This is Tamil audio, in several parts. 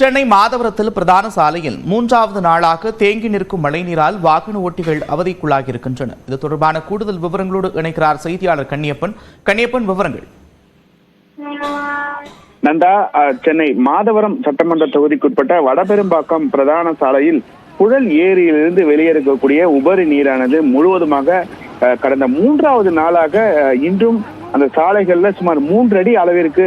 சென்னை மாதவரத்தில் பிரதான சாலையில் மூன்றாவது நாளாக தேங்கி நிற்கும் மழைநீரால் வாகன ஓட்டிகள் அவதிக்குள்ளாகி இருக்கின்றனர் இது தொடர்பான கூடுதல் விவரங்களோடு இணைக்கிறார் செய்தியாளர் கண்ணியப்பன். கண்ணியப்பன் விவரங்கள். நந்தா சென்னை மாதவரம் சட்டமன்ற தொகுதிக்குட்பட்ட வடபெரும்பாக்கம் பிரதான சாலையில் புழல் ஏரியிலிருந்து வெளியேறக்கூடிய உபரி நீரானது முழுவதுமாக கடந்த மூன்றாவது நாளாக இன்றும் அந்த சாலைகள்ல சுமார் மூன்று அடி அளவிற்கு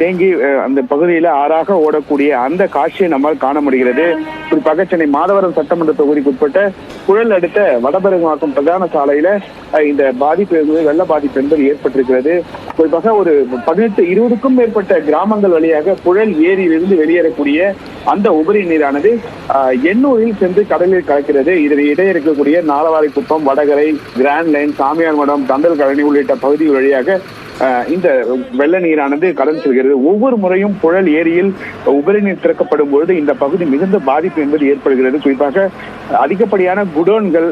தேங்கி அந்த பகுதியில ஆறாக ஓடக்கூடிய அந்த காட்சியை நம்மால் காண முடிகிறது. குறிப்பாக சென்னை மாதவரம் சட்டமன்ற தொகுதிக்குட்பட்ட குழல் அடுத்த வடபெருமாக்கும் பிரதான சாலையில இந்த பாதிப்பு என்பது வெள்ள பாதிப்பு என்பது ஏற்பட்டிருக்கிறது. குறிப்பாக ஒரு பதினெட்டு இருபதுக்கும் மேற்பட்ட கிராமங்கள் வழியாக புழல் ஏரியிலிருந்து வெளியேறக்கூடிய அந்த உபரி நீரானது எண்ணூரில் சென்று கடலில் கலக்கிறது. இதில் இடையே இருக்கக்கூடிய நாலவாரிக்குப்பம் வடகரை கிராண்ட் லைன் சாமியார் மடம் தண்டல் கழனி உள்ளிட்ட பகுதிகள் வழியாக இந்த வெள்ள நீரானது கடந்து செல்கிறது. ஒவ்வொரு முறையும் புழல் ஏரியில் உபரி நீர் திறக்கப்படும் பொழுது இந்த பகுதி மிகுந்த பாதிப்பு என்பது ஏற்படுகிறது. குறிப்பாக அதிகப்படியான குடோன்கள்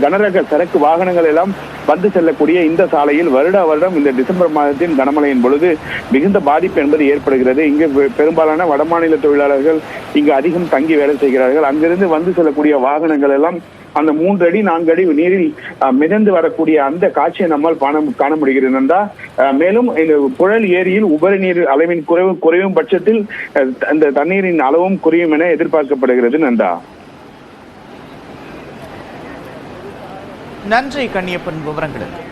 கனரக சரக்கு வாகனங்கள் எல்லாம் வந்து செல்லக்கூடிய இந்த சாலையில் வருட வருடம் இந்த டிசம்பர் மாதத்தின் கனமழையின் பொழுது மிகுந்த பாதிப்பு என்பது ஏற்படுகிறது. இங்கு பெ- பெரும்பாலான வடமாநில தொழிலாளர்கள் இங்கு அதிகம் தங்கி வேலை செய்கிறார்கள். அங்கிருந்து வந்து செல்லக்கூடிய வாகனங்கள் எல்லாம் அந்த மூன்று அடி நான்கு அடி நீரில் மிதந்து வரக்கூடிய அந்த காட்சியை நம்மால் காண முடிகிறது. நந்தா மேலும் இந்த புழல் ஏரியில் உபரி நீர் அளவின் குறைவு குறையும் பட்சத்தில் அஹ், அந்த தண்ணீரின் அளவும் குறையும் என எதிர்பார்க்கப்படுகிறது. நந்தா. நன்றி கன்னியப்பன் விவரங்களுக்கு